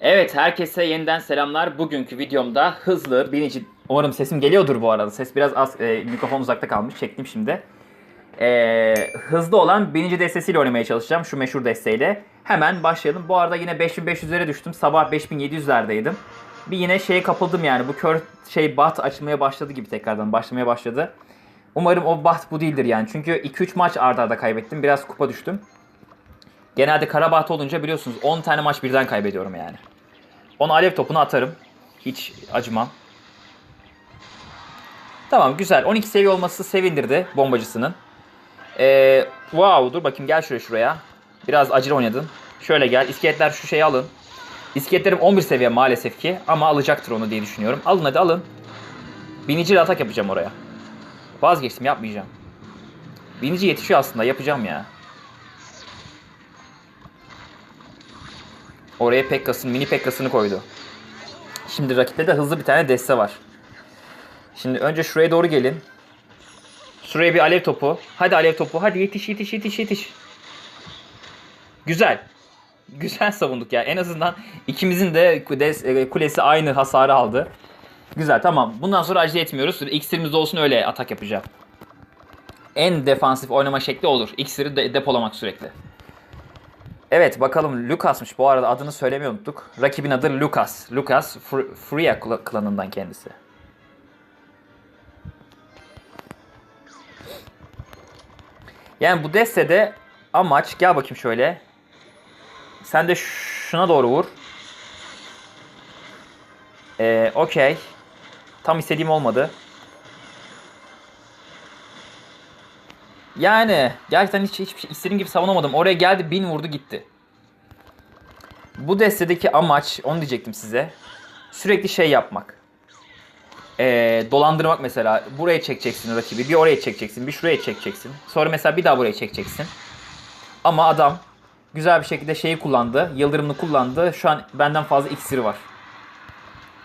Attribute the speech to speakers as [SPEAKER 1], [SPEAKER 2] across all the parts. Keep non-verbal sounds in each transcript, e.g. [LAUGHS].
[SPEAKER 1] Evet herkese yeniden selamlar. Bugünkü videomda hızlı birinci... Umarım sesim geliyordur bu arada. Ses biraz az e, mikrofon uzakta kalmış. Çektim şimdi. E, hızlı olan birinci destesiyle oynamaya çalışacağım. Şu meşhur desteğiyle. Hemen başlayalım. Bu arada yine 5500'lere düştüm. Sabah 5700'lerdeydim. Bir yine şeye kapıldım yani. Bu kör şey bat açılmaya başladı gibi tekrardan. Başlamaya başladı. Umarım o bat bu değildir yani. Çünkü 2-3 maç arda arda kaybettim. Biraz kupa düştüm. Genelde Karabahtı olunca biliyorsunuz 10 tane maç birden kaybediyorum yani. Onu alev topunu atarım. Hiç acımam. Tamam güzel. 12 seviye olması sevindirdi bombacısının. Ee, wow dur bakayım gel şuraya şuraya. Biraz acil oynadın. Şöyle gel. İskeletler şu şeyi alın. İskeletlerim 11 seviye maalesef ki. Ama alacaktır onu diye düşünüyorum. Alın hadi alın. Biniciyle atak yapacağım oraya. Vazgeçtim yapmayacağım. Binici yetişiyor aslında yapacağım ya. Oraya Pekkas'ın, mini Pekkas'ını koydu. Şimdi rakipte de hızlı bir tane deste var. Şimdi önce şuraya doğru gelin. Şuraya bir alev topu. Hadi alev topu. Hadi yetiş yetiş yetiş yetiş. Güzel. Güzel savunduk ya. En azından ikimizin de des- kulesi aynı hasarı aldı. Güzel tamam. Bundan sonra acele etmiyoruz. İksirimizde olsun öyle atak yapacağım. En defansif oynama şekli olur. İksiri de depolamak sürekli. Evet bakalım Lucas'mış bu arada adını söylemeyi unuttuk. Rakibin adı Lucas. Lucas Fr- Freya kla- klanından kendisi. Yani bu destede amaç gel bakayım şöyle. Sen de şuna doğru vur. Ee, okey. Tam istediğim olmadı. Yani gerçekten hiç hiçbir şey istediğim gibi savunamadım. Oraya geldi bin vurdu gitti. Bu destedeki amaç onu diyecektim size. Sürekli şey yapmak. Ee, dolandırmak mesela. Buraya çekeceksin rakibi. Bir oraya çekeceksin. Bir şuraya çekeceksin. Sonra mesela bir daha buraya çekeceksin. Ama adam güzel bir şekilde şeyi kullandı. Yıldırımını kullandı. Şu an benden fazla iksiri var.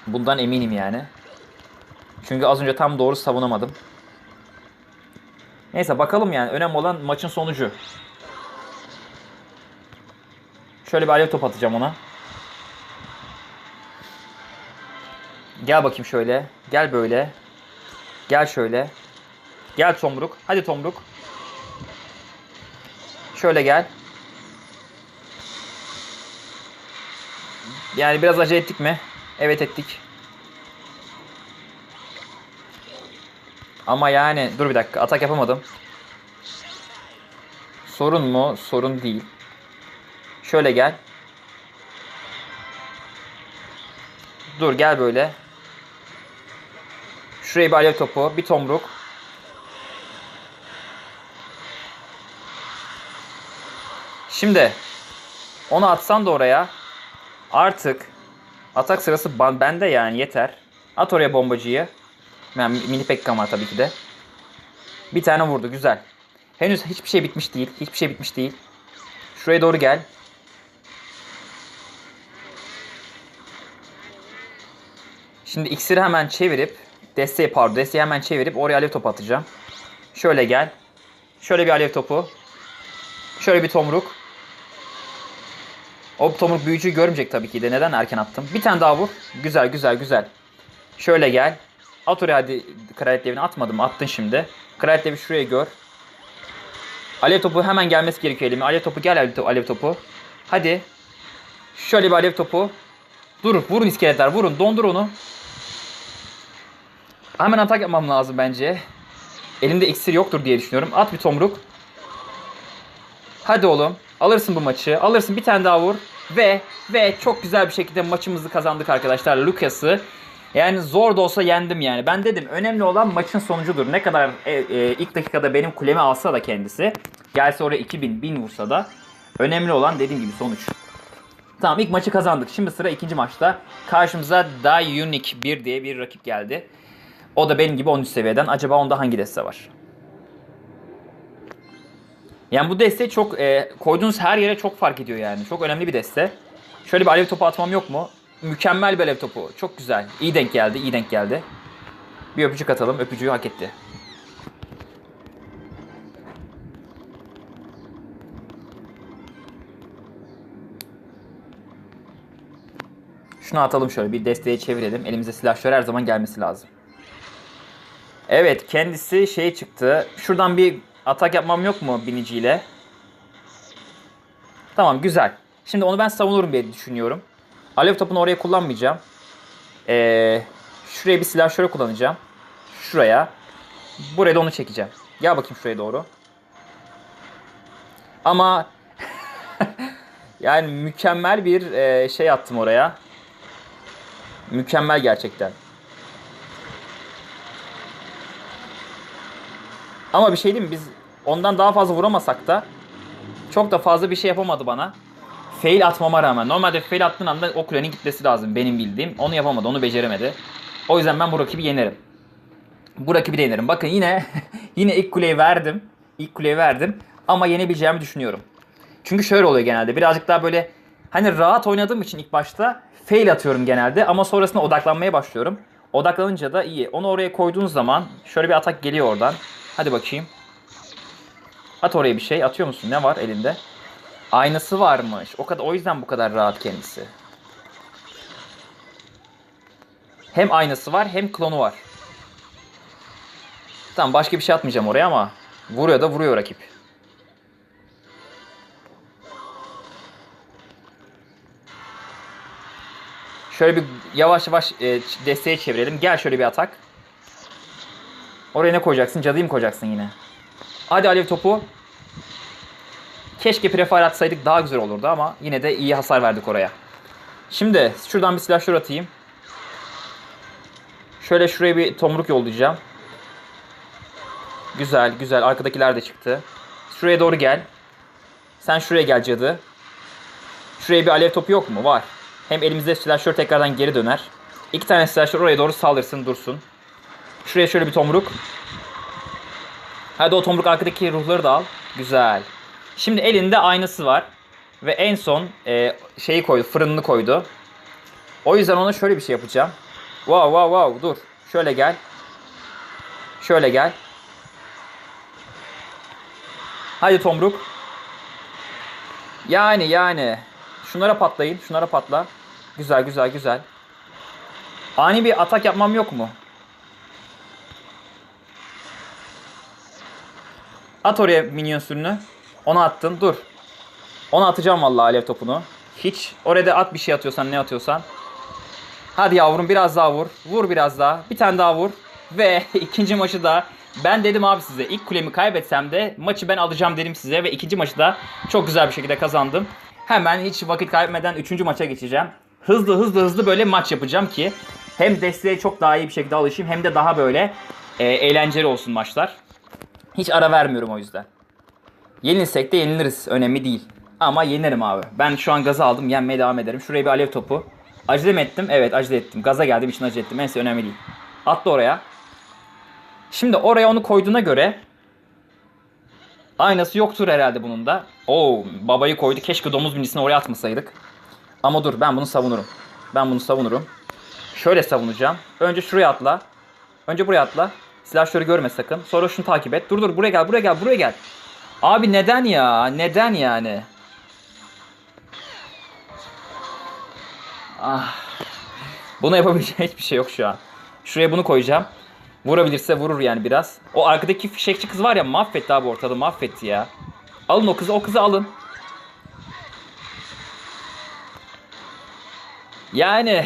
[SPEAKER 1] Bundan eminim yani. Çünkü az önce tam doğru savunamadım. Neyse bakalım yani. Önemli olan maçın sonucu. Şöyle bir alev top atacağım ona. Gel bakayım şöyle. Gel böyle. Gel şöyle. Gel Tomruk. Hadi Tomruk. Şöyle gel. Yani biraz acele ettik mi? Evet ettik. Ama yani dur bir dakika atak yapamadım. Sorun mu? Sorun değil. Şöyle gel. Dur gel böyle. Şuraya bir alev topu, bir tomruk. Şimdi onu atsan da oraya artık atak sırası bende yani yeter. At oraya bombacıyı. Yani mini pekka var tabii ki de. Bir tane vurdu güzel. Henüz hiçbir şey bitmiş değil. Hiçbir şey bitmiş değil. Şuraya doğru gel. Şimdi iksiri hemen çevirip desteği pardon desteği hemen çevirip oraya alev topu atacağım. Şöyle gel. Şöyle bir alev topu. Şöyle bir tomruk. O tomruk büyücüyü görmeyecek tabii ki de. Neden erken attım? Bir tane daha vur. Güzel güzel güzel. Şöyle gel. At oraya hadi kraliyet devini atmadım. Attın şimdi. Kraliyet devi şuraya gör. Alev topu hemen gelmesi gerekiyor elime. Alev topu gel alev topu. Alev topu. Hadi. Şöyle bir alev topu. Dur vurun iskeletler vurun. Dondur onu. Hemen atak yapmam lazım bence. Elimde iksir yoktur diye düşünüyorum. At bir tomruk. Hadi oğlum. Alırsın bu maçı. Alırsın bir tane daha vur. Ve ve çok güzel bir şekilde maçımızı kazandık arkadaşlar. Lucas'ı yani zor da olsa yendim yani. Ben dedim önemli olan maçın sonucudur. Ne kadar e, e, ilk dakikada benim kulemi alsa da kendisi. Gelse oraya 2000 bin vursa da. Önemli olan dediğim gibi sonuç. Tamam ilk maçı kazandık. Şimdi sıra ikinci maçta. Karşımıza Die Unique 1 diye bir rakip geldi. O da benim gibi 13 seviyeden. Acaba onda hangi deste var? Yani bu deste çok e, koyduğunuz her yere çok fark ediyor yani. Çok önemli bir deste. Şöyle bir alev topu atmam yok mu? Mükemmel bir topu. Çok güzel. İyi denk geldi. iyi denk geldi. Bir öpücük atalım. Öpücüğü hak etti. Şunu atalım şöyle bir desteğe çevirelim. Elimizde silahşör her zaman gelmesi lazım. Evet kendisi şey çıktı. Şuradan bir atak yapmam yok mu biniciyle? Tamam güzel. Şimdi onu ben savunurum diye düşünüyorum. Alev topunu oraya kullanmayacağım. Ee, şuraya bir silahşörü kullanacağım. Şuraya. Buraya da onu çekeceğim. Gel bakayım şuraya doğru. Ama [LAUGHS] yani mükemmel bir e, şey attım oraya. Mükemmel gerçekten. Ama bir şey diyeyim mi? Biz ondan daha fazla vuramasak da çok da fazla bir şey yapamadı bana. Fail atmama rağmen. Normalde fail attığın anda o kulenin gitmesi lazım benim bildiğim. Onu yapamadı, onu beceremedi. O yüzden ben bu rakibi yenerim. Bu rakibi de yenerim. Bakın yine [LAUGHS] yine ilk kuleyi verdim. İlk kuleyi verdim ama yenebileceğimi düşünüyorum. Çünkü şöyle oluyor genelde. Birazcık daha böyle hani rahat oynadığım için ilk başta fail atıyorum genelde ama sonrasında odaklanmaya başlıyorum. Odaklanınca da iyi. Onu oraya koyduğunuz zaman şöyle bir atak geliyor oradan. Hadi bakayım. At oraya bir şey. Atıyor musun? Ne var elinde? Aynası varmış. O kadar o yüzden bu kadar rahat kendisi. Hem aynası var hem klonu var. Tamam başka bir şey atmayacağım oraya ama vuruyor da vuruyor rakip. Şöyle bir yavaş yavaş e, desteğe çevirelim. Gel şöyle bir atak. Oraya ne koyacaksın? Cadıyı mı koyacaksın yine? Hadi alev topu. Keşke prefire atsaydık daha güzel olurdu ama yine de iyi hasar verdik oraya. Şimdi şuradan bir silahşör atayım. Şöyle şuraya bir tomruk yollayacağım. Güzel güzel arkadakiler de çıktı. Şuraya doğru gel. Sen şuraya gel cadı. Şuraya bir alev topu yok mu? Var. Hem elimizde silahşör tekrardan geri döner. İki tane silahşör oraya doğru saldırsın dursun. Şuraya şöyle bir tomruk. Hadi o tomruk arkadaki ruhları da al. Güzel. Şimdi elinde aynası var. Ve en son e, şeyi koydu, fırınını koydu. O yüzden ona şöyle bir şey yapacağım. Wow wow wow dur. Şöyle gel. Şöyle gel. Hadi tomruk. Yani yani. Şunlara patlayın. Şunlara patla. Güzel güzel güzel. Ani bir atak yapmam yok mu? At oraya minyon sürünü. Ona attın. Dur. Ona atacağım vallahi alev topunu. Hiç. Oraya da at bir şey atıyorsan ne atıyorsan. Hadi yavrum biraz daha vur. Vur biraz daha. Bir tane daha vur. Ve [LAUGHS] ikinci maçı da ben dedim abi size ilk kulemi kaybetsem de maçı ben alacağım dedim size ve ikinci maçı da çok güzel bir şekilde kazandım. Hemen hiç vakit kaybetmeden üçüncü maça geçeceğim. Hızlı hızlı hızlı böyle maç yapacağım ki hem desteğe çok daha iyi bir şekilde alışayım hem de daha böyle e, eğlenceli olsun maçlar. Hiç ara vermiyorum o yüzden. Yenilsek de yeniliriz. Önemli değil. Ama yenerim abi. Ben şu an gaza aldım. Yenmeye devam ederim. Şuraya bir alev topu. Acele mi ettim? Evet acele ettim. Gaza geldiğim için acele ettim. Neyse önemli değil. Atla oraya. Şimdi oraya onu koyduğuna göre aynası yoktur herhalde bunun da. Oo babayı koydu. Keşke domuz binisini oraya atmasaydık. Ama dur ben bunu savunurum. Ben bunu savunurum. Şöyle savunacağım. Önce şuraya atla. Önce buraya atla. Silahşörü görme sakın. Sonra şunu takip et. Dur dur buraya gel buraya gel buraya gel. Abi neden ya? Neden yani? Ah. Buna yapabileceğim [LAUGHS] hiçbir şey yok şu an. Şuraya bunu koyacağım. Vurabilirse vurur yani biraz. O arkadaki fişekçi kız var ya mahvetti abi ortalığı mahvetti ya. Alın o kızı o kızı alın. Yani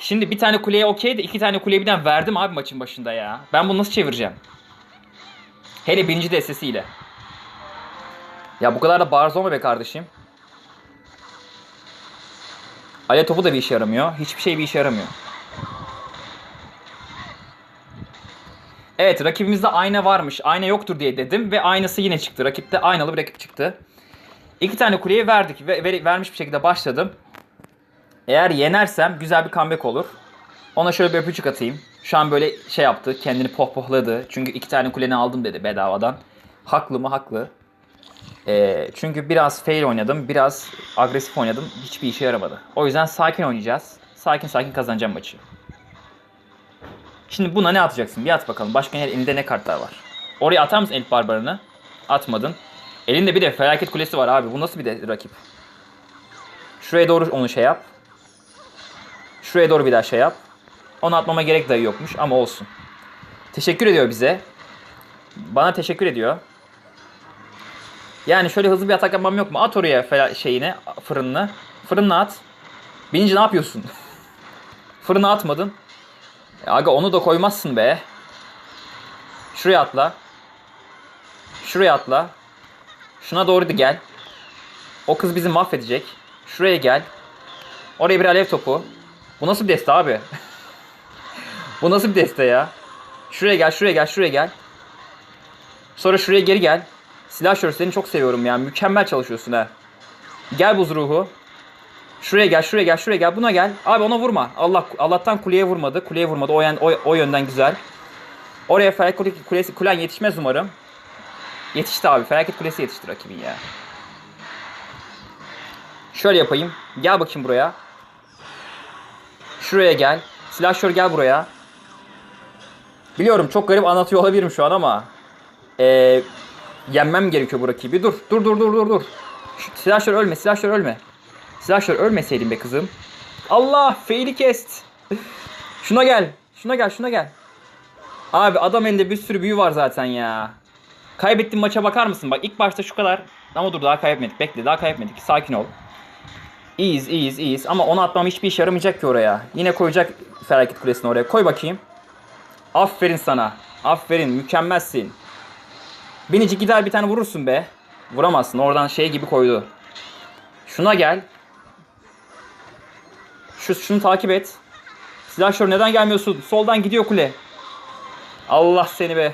[SPEAKER 1] şimdi bir tane kuleye okey de iki tane kuleye birden verdim abi maçın başında ya. Ben bunu nasıl çevireceğim? Hele birinci destesiyle. Ya bu kadar da bariz olma be kardeşim. Ale topu da bir işe yaramıyor. Hiçbir şey bir işe yaramıyor. Evet rakibimizde ayna varmış. Ayna yoktur diye dedim ve aynası yine çıktı. Rakipte aynalı bir rakip çıktı. İki tane kuleye verdik ve ver- vermiş bir şekilde başladım. Eğer yenersem güzel bir comeback olur. Ona şöyle bir öpücük atayım. Şu an böyle şey yaptı. Kendini pohpohladı. Çünkü iki tane kuleni aldım dedi bedavadan. Haklı mı? Haklı. Ee, çünkü biraz fail oynadım. Biraz agresif oynadım. Hiçbir işe yaramadı. O yüzden sakin oynayacağız. Sakin sakin kazanacağım maçı. Şimdi buna ne atacaksın? Bir at bakalım. Başka elinde ne kartlar var? Oraya atar mısın Elf Barbarını? Atmadın. Elinde bir de felaket kulesi var abi. Bu nasıl bir de rakip? Şuraya doğru onu şey yap. Şuraya doğru bir daha şey yap. Onu atmama gerek dahi yokmuş ama olsun. Teşekkür ediyor bize. Bana teşekkür ediyor. Yani şöyle hızlı bir atak yapmam yok mu? At oraya fela- şeyini, fırınını. Fırınına at. Bininci ne yapıyorsun? [LAUGHS] Fırına atmadın. E, aga onu da koymazsın be. Şuraya atla. Şuraya atla. Şuna doğru da gel. O kız bizi mahvedecek. Şuraya gel. Oraya bir alev topu. Bu nasıl bir deste abi? [LAUGHS] Bu nasıl bir deste ya? Şuraya gel, şuraya gel, şuraya gel. Sonra şuraya geri gel. Slasher seni çok seviyorum ya. Mükemmel çalışıyorsun ha. Gel buz ruhu. Şuraya gel, şuraya gel, şuraya gel. Buna gel. Abi ona vurma. Allah Allah'tan kuleye vurmadı. Kuleye vurmadı. O, yan, o, o yönden güzel. Oraya felaket kulesi kulen yetişmez umarım. Yetişti abi. Felaket kulesi yetişti rakibin ya. Şöyle yapayım. Gel bakayım buraya. Şuraya gel. Slasher gel buraya. Biliyorum çok garip anlatıyor olabilirim şu an ama ee, yenmem gerekiyor bu rakibi. Dur, dur, dur, dur, dur, dur. Slasher ölme, Slasher ölme. Slasher ölmeseydin be kızım. Allah, faili kest. şuna gel, şuna gel, şuna gel. Abi adam elinde bir sürü büyü var zaten ya. Kaybettiğin maça bakar mısın? Bak ilk başta şu kadar. Ama dur daha kaybetmedik. Bekle daha kaybetmedik. Sakin ol. İyiyiz, iyiyiz, iyiyiz. Ama onu atmam hiçbir işe yaramayacak ki oraya. Yine koyacak felaket kulesini oraya. Koy bakayım. Aferin sana. Aferin. Mükemmelsin. Binicik gider bir tane vurursun be. Vuramazsın. Oradan şey gibi koydu. Şuna gel. Şu, şunu takip et. Silahşör neden gelmiyorsun? Soldan gidiyor kule. Allah seni be.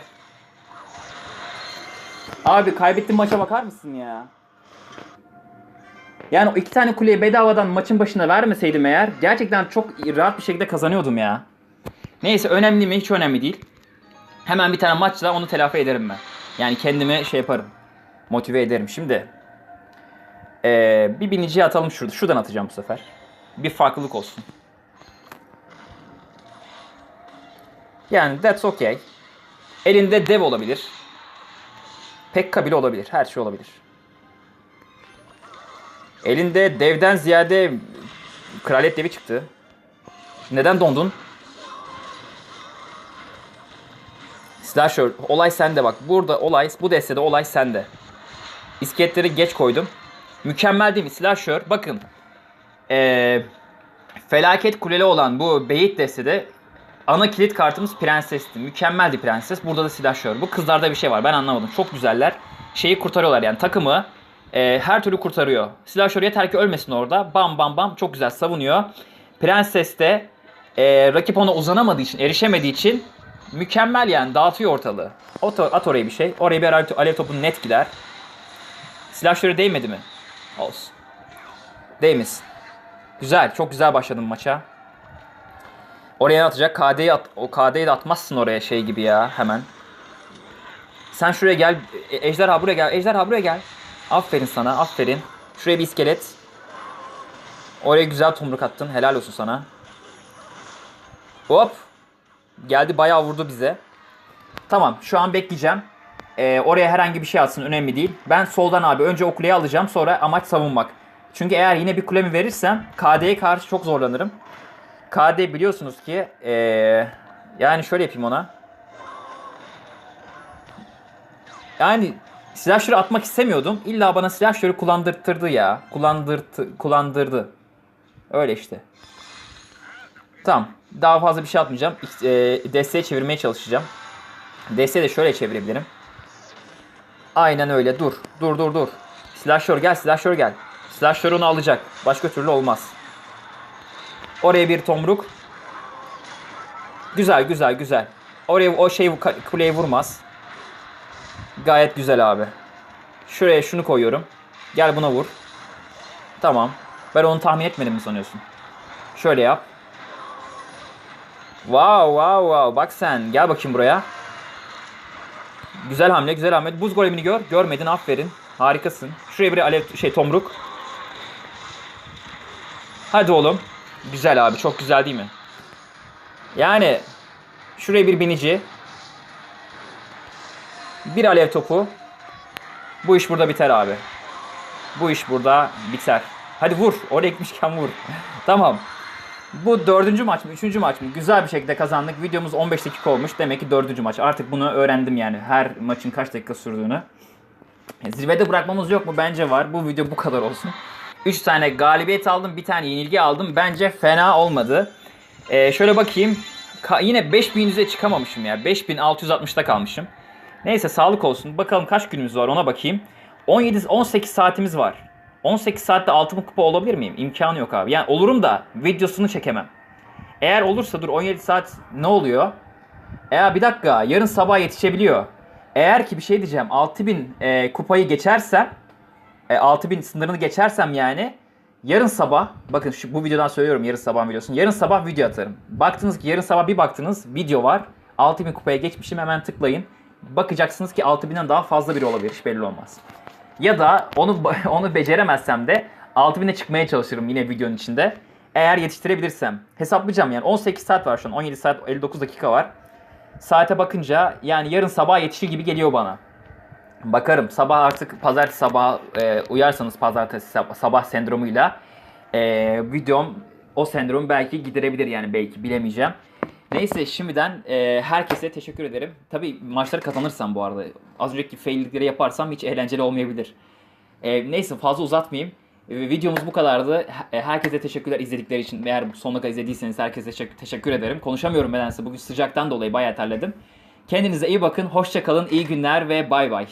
[SPEAKER 1] Abi kaybettiğin maça bakar mısın ya? Yani o iki tane kuleyi bedavadan maçın başına vermeseydim eğer gerçekten çok rahat bir şekilde kazanıyordum ya. Neyse önemli mi? Hiç önemli değil. Hemen bir tane maçla onu telafi ederim ben. Yani kendimi şey yaparım. Motive ederim. Şimdi ee, bir biniciye atalım şurada. Şuradan atacağım bu sefer. Bir farklılık olsun. Yani that's okay. Elinde dev olabilir. Pekka bile olabilir. Her şey olabilir. Elinde devden ziyade kraliyet devi çıktı. Neden dondun? Slasher olay sende bak. Burada olay bu destede olay sende. İskeletleri geç koydum. Mükemmel değil mi? Slasher bakın. Ee, felaket kuleli olan bu beyit destede ana kilit kartımız prensesti. Mükemmeldi prenses. Burada da slasher. Bu kızlarda bir şey var. Ben anlamadım. Çok güzeller. Şeyi kurtarıyorlar yani takımı e, her türlü kurtarıyor. Slasher yeter ki ölmesin orada. Bam bam bam çok güzel savunuyor. Prenses de e, rakip ona uzanamadığı için, erişemediği için mükemmel yani dağıtıyor ortalığı. At, at oraya bir şey. Oraya bir alev, topu net gider. Slasher'e değmedi mi? Olsun. Değmesin. Güzel. Çok güzel başladım maça. Oraya atacak. KD'yi at. O KD'yi de atmazsın oraya şey gibi ya hemen. Sen şuraya gel. E- Ejderha buraya gel. Ejderha buraya gel. Aferin sana. Aferin. Şuraya bir iskelet. Oraya güzel tomruk attın. Helal olsun sana. Hop. Geldi bayağı vurdu bize. Tamam şu an bekleyeceğim. Ee, oraya herhangi bir şey atsın önemli değil. Ben soldan abi önce o kuleyi alacağım sonra amaç savunmak. Çünkü eğer yine bir kulemi verirsem KD'ye karşı çok zorlanırım. KD biliyorsunuz ki ee, yani şöyle yapayım ona. Yani silahşörü atmak istemiyordum. İlla bana silahşörü kullandırttırdı ya. Kullandırtı, kullandırdı. Öyle işte. Tamam. Daha fazla bir şey atmayacağım. E, desteğe çevirmeye çalışacağım. Desteği de şöyle çevirebilirim. Aynen öyle. Dur. Dur dur dur. Slasher gel. Slasher gel. Slasher onu alacak. Başka türlü olmaz. Oraya bir tomruk. Güzel güzel güzel. Oraya o şey kuleyi vurmaz. Gayet güzel abi. Şuraya şunu koyuyorum. Gel buna vur. Tamam. Ben onu tahmin etmedim mi sanıyorsun? Şöyle yap. Wow wow wow. Bak sen. Gel bakayım buraya. Güzel hamle, güzel hamle. Buz golemini gör. Görmedin. Aferin. Harikasın. Şuraya bir alev şey tomruk. Hadi oğlum. Güzel abi. Çok güzel değil mi? Yani şuraya bir binici. Bir alev topu. Bu iş burada biter abi. Bu iş burada biter. Hadi vur. Oraya gitmişken vur. [LAUGHS] tamam. Bu dördüncü maç mı, üçüncü maç mı? Güzel bir şekilde kazandık. Videomuz 15 dakika olmuş. Demek ki dördüncü maç. Artık bunu öğrendim yani. Her maçın kaç dakika sürdüğünü. Zirvede bırakmamız yok mu? Bence var. Bu video bu kadar olsun. 3 tane galibiyet aldım. Bir tane yenilgi aldım. Bence fena olmadı. Ee, şöyle bakayım. Ka- yine 5100'e çıkamamışım ya. 5660'da kalmışım. Neyse sağlık olsun. Bakalım kaç günümüz var ona bakayım. 17 18 saatimiz var. 18 saatte altın kupa olabilir miyim? İmkanı yok abi. Yani olurum da videosunu çekemem. Eğer olursa dur 17 saat ne oluyor? Eğer bir dakika yarın sabah yetişebiliyor. Eğer ki bir şey diyeceğim 6000 e, kupayı geçersem e, 6000 sınırını geçersem yani yarın sabah bakın şu bu videodan söylüyorum yarın sabah videosunu. Yarın sabah video atarım. Baktınız ki yarın sabah bir baktınız video var. 6000 kupaya geçmişim hemen tıklayın. Bakacaksınız ki 6000'den daha fazla biri olabilir hiç belli olmaz. Ya da onu [LAUGHS] onu beceremezsem de 6000'e çıkmaya çalışırım yine videonun içinde. Eğer yetiştirebilirsem. Hesaplayacağım yani 18 saat var şu an 17 saat 59 dakika var. Saate bakınca yani yarın sabah yetişir gibi geliyor bana. Bakarım sabah artık pazartesi sabah e, uyarsanız pazartesi sab- sabah sendromuyla e, videom o sendromu belki giderebilir yani belki bilemeyeceğim. Neyse şimdiden e, herkese teşekkür ederim. Tabii maçları kazanırsam bu arada. Az önceki faillikleri yaparsam hiç eğlenceli olmayabilir. E, neyse fazla uzatmayayım. E, videomuz bu kadardı. He- Herkese teşekkürler izledikleri için. Eğer sonuna kadar izlediyseniz herkese teşekkür ederim. Konuşamıyorum nedense. Bugün sıcaktan dolayı bayağı terledim. Kendinize iyi bakın. Hoşça kalın. iyi günler ve bay bay.